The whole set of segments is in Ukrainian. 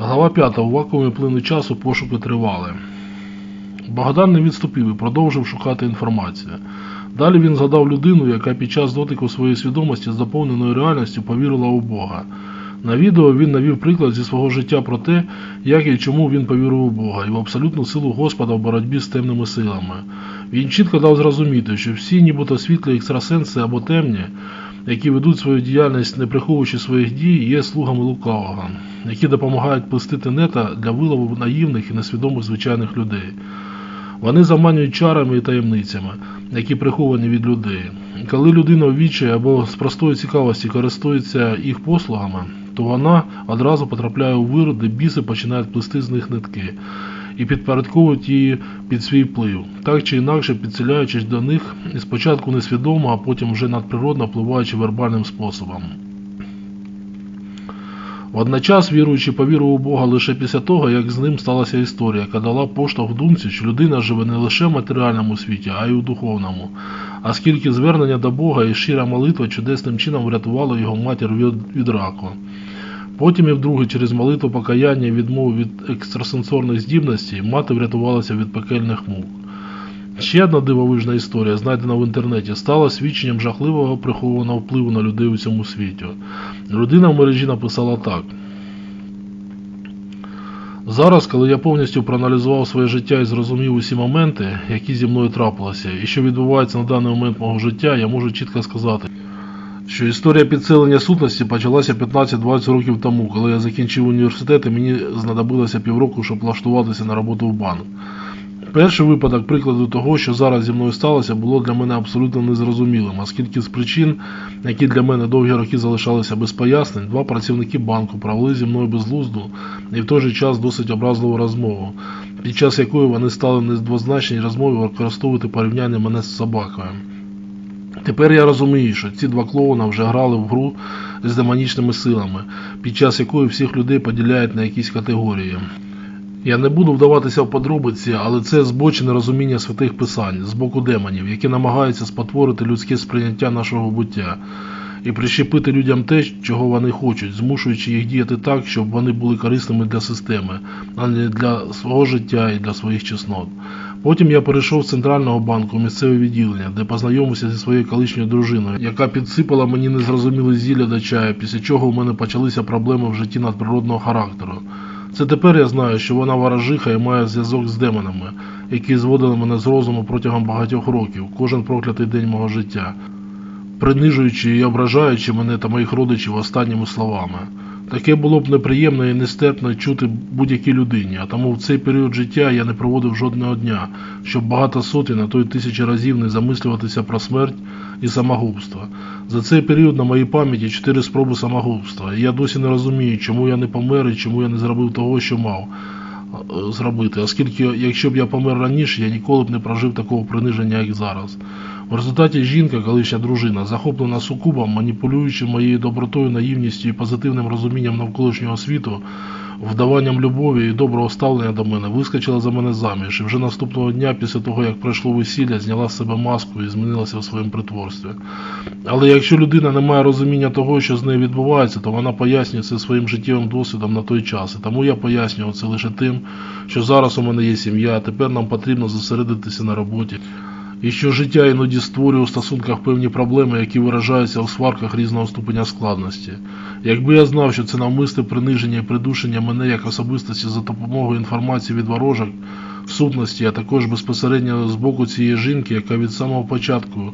Глава 5. У вакуумі плину часу пошуки тривали. Богдан не відступив і продовжив шукати інформацію. Далі він згадав людину, яка під час дотику своєї свідомості з доповненою реальністю повірила у Бога. На відео він навів приклад зі свого життя про те, як і чому він повірив у Бога і в абсолютну силу Господа в боротьбі з темними силами. Він чітко дав зрозуміти, що всі нібито світлі екстрасенси або темні, які ведуть свою діяльність, не приховуючи своїх дій, є слугами лукавого, які допомагають плести тенета для вилову наївних і несвідомих звичайних людей. Вони заманюють чарами і таємницями, які приховані від людей. Коли людина в відчаї або з простої цікавості користується їх послугами, то вона одразу потрапляє у вир, де біси починають плести з них нитки і підпорядковують її під свій вплив, так чи інакше підселяючись до них і спочатку несвідомо, а потім вже надприродно впливаючи вербальним способом. Водночас віруючи повірив у Бога лише після того, як з ним сталася історія, яка дала поштовх думці, що людина живе не лише в матеріальному світі, а й у духовному. А скільки звернення до Бога і щира молитва чудесним чином врятувало його матір від раку. Потім і вдруге через молитву покаяння і відмову від екстрасенсорних здібностей мати врятувалася від пекельних мук. Ще одна дивовижна історія, знайдена в інтернеті, стала свідченням жахливого прихованого впливу на людей у цьому світі. Людина в мережі написала так. Зараз, коли я повністю проаналізував своє життя і зрозумів усі моменти, які зі мною трапилися, і що відбувається на даний момент мого життя, я можу чітко сказати, що історія підсилення сутності почалася 15-20 років тому, коли я закінчив університет і мені знадобилося півроку, щоб влаштуватися на роботу в банк. Перший випадок прикладу того, що зараз зі мною сталося, було для мене абсолютно незрозумілим, оскільки з причин, які для мене довгі роки залишалися без пояснень, два працівники банку провели зі мною безглузду і в той же час досить образливу розмову, під час якої вони стали недвозначній розмові використовувати порівняння мене з собакою. Тепер я розумію, що ці два клоуна вже грали в гру з демонічними силами, під час якої всіх людей поділяють на якісь категорії. Я не буду вдаватися в подробиці, але це збочене розуміння святих писань з боку демонів, які намагаються спотворити людське сприйняття нашого буття і прищепити людям те, чого вони хочуть, змушуючи їх діяти так, щоб вони були корисними для системи, а не для свого життя і для своїх чеснот. Потім я перейшов з центрального банку в місцеве відділення, де познайомився зі своєю колишньою дружиною, яка підсипала мені незрозуміле зілля до чаю, після чого у мене почалися проблеми в житті надприродного характеру. Це тепер я знаю, що вона ворожиха і має зв'язок з демонами, які зводили мене з розуму протягом багатьох років, кожен проклятий день мого життя, принижуючи і ображаючи мене та моїх родичів останніми словами. Таке було б неприємно і нестерпно чути будь-якій людині, а тому в цей період життя я не проводив жодного дня, щоб багато сотень, а то й тисячі разів не замислюватися про смерть і самогубство. За цей період на моїй пам'яті чотири спроби самогубства, і я досі не розумію, чому я не помер і чому я не зробив того, що мав е, зробити, оскільки якщо б я помер раніше, я ніколи б не прожив такого приниження, як зараз. В результаті жінка, колишня дружина, захоплена сукубом, маніпулюючи моєю добротою, наївністю і позитивним розумінням навколишнього світу, вдаванням любові і доброго ставлення до мене, вискочила за мене заміж, і вже наступного дня, після того, як пройшло весілля, зняла з себе маску і змінилася в своєму притворстві. Але якщо людина не має розуміння того, що з нею відбувається, то вона пояснює це своїм життєвим досвідом на той час. І тому я пояснював це лише тим, що зараз у мене є сім'я, а тепер нам потрібно зосередитися на роботі. І що життя іноді створює у стосунках певні проблеми, які виражаються у сварках різного ступеня складності. Якби я знав, що це навмисне приниження і придушення мене як особистості за допомогою інформації від ворожок, в сутності, а також безпосередньо з боку цієї жінки, яка від самого початку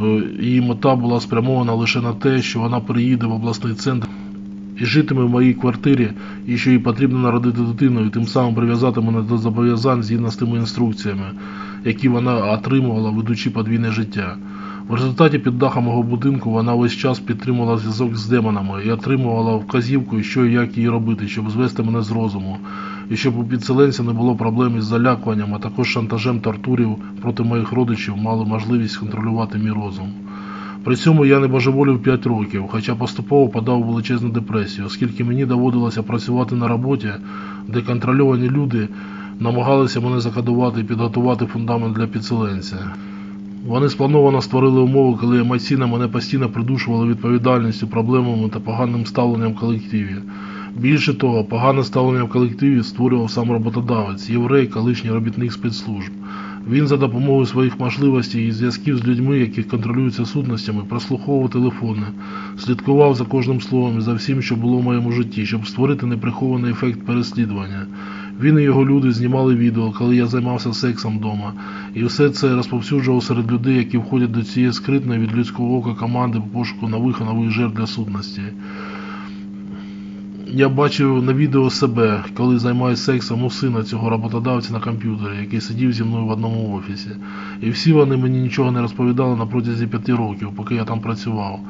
е, її мета була спрямована лише на те, що вона приїде в обласний центр і житиме в моїй квартирі, і що їй потрібно народити дитину, і тим самим прив'язати мене до зобов'язань згідно з тими інструкціями, які вона отримувала, ведучи подвійне життя. В результаті під дахом мого будинку вона весь час підтримувала зв'язок з демонами і отримувала вказівку, що і як їй робити, щоб звести мене з розуму, і щоб у підселенця не було проблем із залякуванням, а також шантажем тортурів проти моїх родичів мали можливість контролювати мій розум. При цьому я не божеволів 5 років, хоча поступово подав величезну депресію, оскільки мені доводилося працювати на роботі, де контрольовані люди намагалися мене закадувати і підготувати фундамент для підселенця. Вони сплановано створили умови, коли емоційно мене постійно придушували відповідальністю, проблемами та поганим ставленням в колективі. Більше того, погане ставлення в колективі створював сам роботодавець, єврей, колишній робітник спецслужб. Він за допомогою своїх можливостей і зв'язків з людьми, які контролюються сутностями, прослуховував телефони, слідкував за кожним словом і за всім, що було в моєму житті, щоб створити неприхований ефект переслідування. Він і його люди знімали відео, коли я займався сексом вдома, і все це розповсюджував серед людей, які входять до цієї скритної від людського ока команди по пошуку нових і нових жертв для сутності. Я бачив на відео себе, коли займаюся сексом у сина цього роботодавця на комп'ютері, який сидів зі мною в одному офісі. І всі вони мені нічого не розповідали на протязі п'яти років, поки я там працював.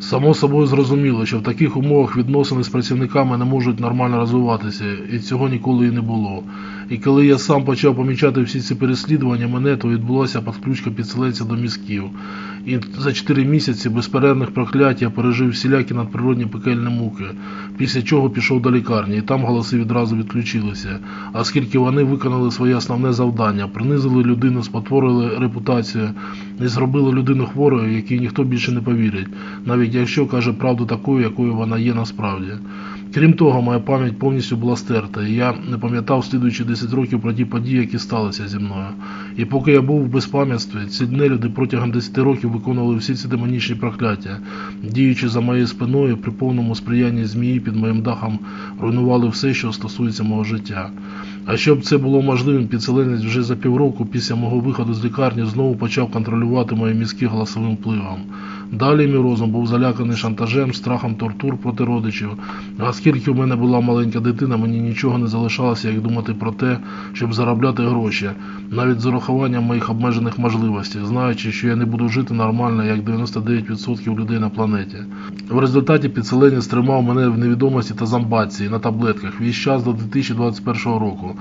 Само собою зрозуміло, що в таких умовах відносини з працівниками не можуть нормально розвиватися, і цього ніколи і не було. І коли я сам почав помічати всі ці переслідування мене, то відбулася підключка підселенця до мізків. І за 4 місяці безперервних проклять я пережив всілякі надприродні пекельні муки, після чого пішов до лікарні, і там голоси відразу відключилися, оскільки вони виконали своє основне завдання, принизили людину, спотворили репутацію і зробили людину хворою, якій ніхто більше не повірить, навіть якщо каже правду такою, якою вона є насправді. Крім того, моя пам'ять повністю була стерта, і я не пам'ятав слідуючі 10 років про ті події, які сталися зі мною. І поки я був в безпам'ятстві, ці нелюди протягом 10 років виконували всі ці демонічні прокляття, діючи за моєю спиною при повному сприянні змії під моїм дахом, руйнували все, що стосується мого життя. А щоб це було можливим, підселенець вже за півроку після мого виходу з лікарні знову почав контролювати мої мізки голосовим впливом. Далі мій розум був заляканий шантажем, страхом тортур проти родичів. Оскільки в мене була маленька дитина, мені нічого не залишалося, як думати про те, щоб заробляти гроші, навіть з урахуванням моїх обмежених можливостей, знаючи, що я не буду жити нормально, як 99% людей на планеті. В результаті підселенець тримав мене в невідомості та зомбації на таблетках весь час до 2021 року,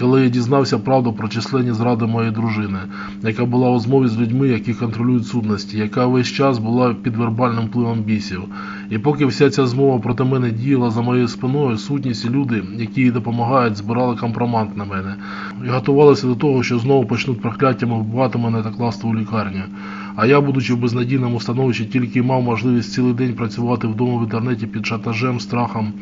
коли я дізнався правду про численні зради моєї дружини, яка була у змові з людьми, які контролюють судності, яка весь час була під вербальним впливом бісів. І поки вся ця змова проти мене діяла за моєю спиною, сутність і люди, які їй допомагають, збирали компромат на мене і готувалися до того, що знову почнуть прокляттями вбивати мене та класти у лікарню. А я, будучи в безнадійному становищі, тільки мав можливість цілий день працювати вдома в інтернеті під шантажем, страхом,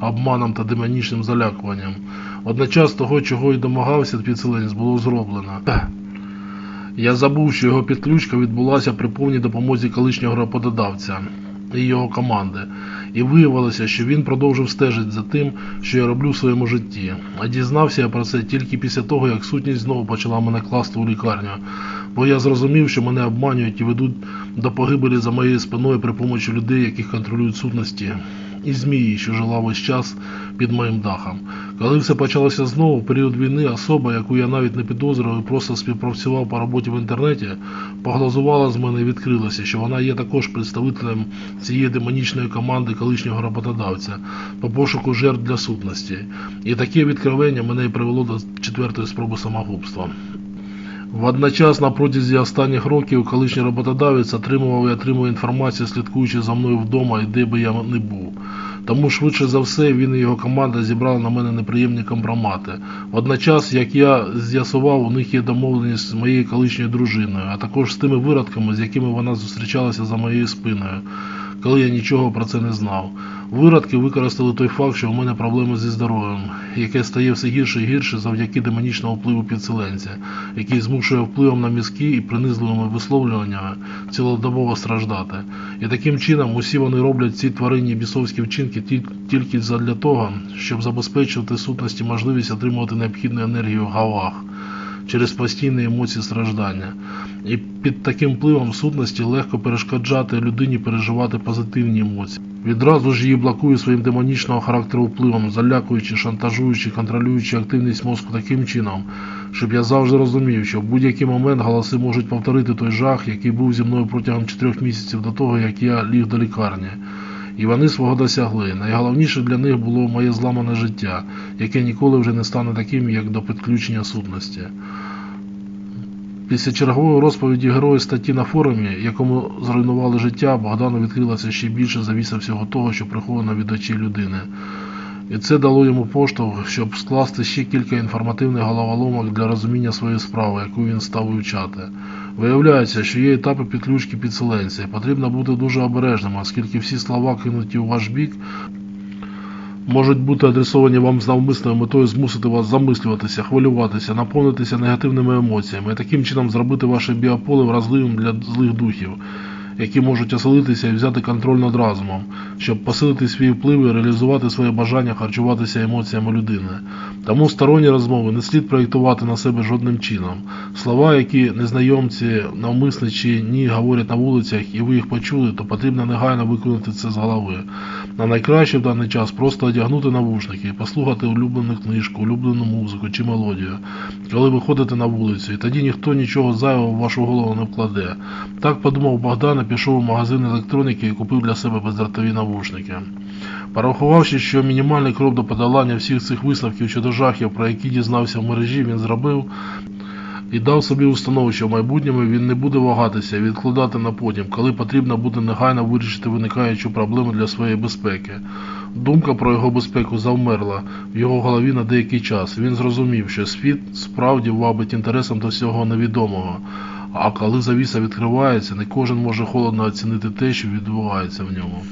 обманом та демонічним залякуванням. Одночас того, чого й домагався підселенець, було зроблено. Я забув, що його підключка відбулася при повній допомозі колишнього роботодавця і його команди, і виявилося, що він продовжив стежити за тим, що я роблю в своєму житті. А дізнався я про це тільки після того, як сутність знову почала мене класти у лікарню, бо я зрозумів, що мене обманюють і ведуть до погибелі за моєю спиною при помочі людей, яких контролюють сутності, і змії, що жила весь час під моїм дахом. Коли все почалося знову, в період війни особа, яку я навіть не підозрював і просто співпрацював по роботі в інтернеті, поглазувала з мене і відкрилася, що вона є також представителем цієї демонічної команди колишнього роботодавця по пошуку жертв для сутності. І таке відкривання мене і привело до четвертої спроби самогубства. Водночас на протязі останніх років колишній роботодавець отримував і отримує інформацію, слідкуючи за мною вдома і де би я не був. Тому швидше за все він і його команда зібрали на мене неприємні компромати. Водночас, як я з'ясував, у них є домовленість з моєю колишньою дружиною, а також з тими виродками, з якими вона зустрічалася за моєю спиною, коли я нічого про це не знав. Виродки використали той факт, що у мене проблеми зі здоров'ям, яке стає все гірше і гірше завдяки демонічному впливу підселенця, який змушує впливом на мізки і принизливими висловлюваннями цілодобово страждати. І таким чином усі вони роблять ці тваринні бісовські вчинки тільки задля того, щоб забезпечувати сутності можливість отримувати необхідну енергію в гавах через постійні емоції страждання. І під таким впливом сутності легко перешкоджати людині переживати позитивні емоції. Відразу ж її блокує своїм демонічного характеру впливом, залякуючи, шантажуючи, контролюючи активність мозку таким чином, щоб я завжди розумів, що в будь-який момент голоси можуть повторити той жах, який був зі мною протягом чотирьох місяців до того, як я ліг до лікарні. І вони свого досягли. Найголовніше для них було моє зламане життя, яке ніколи вже не стане таким, як до підключення сутності. Після чергової розповіді героя статті на форумі, якому зруйнували життя, Богдану відкрилося ще більше завіса всього того, що приховано від очей людини. І це дало йому поштовх, щоб скласти ще кілька інформативних головоломок для розуміння своєї справи, яку він став вивчати. Виявляється, що є етапи підключки підселенця. Потрібно бути дуже обережним, оскільки всі слова кинуті у ваш бік можуть бути адресовані вам з навмисною метою змусити вас замислюватися, хвилюватися, наповнитися негативними емоціями і таким чином зробити ваше біополе вразливим для злих духів, які можуть оселитися і взяти контроль над разумом, щоб посилити свій вплив і реалізувати своє бажання харчуватися емоціями людини. Тому сторонні розмови не слід проєктувати на себе жодним чином. Слова, які незнайомці навмисне чи ні говорять на вулицях, і ви їх почули, то потрібно негайно виконати це з голови. На найкраще в даний час просто одягнути навушники, послухати улюблену книжку, улюблену музику чи мелодію, коли ви ходите на вулицю, і тоді ніхто нічого зайвого в вашу голову не вкладе. Так подумав Богдан і пішов у магазин електроніки і купив для себе бездротові навушники. Порахувавши, що мінімальний крок до подолання всіх цих висновків щодо жахів, про які дізнався в мережі, він зробив і дав собі установу, що в майбутньому він не буде вагатися відкладати на потім, коли потрібно буде негайно вирішити виникаючу проблему для своєї безпеки. Думка про його безпеку завмерла в його голові на деякий час. Він зрозумів, що світ справді вабить інтересом до всього невідомого. А коли завіса відкривається, не кожен може холодно оцінити те, що відбувається в ньому.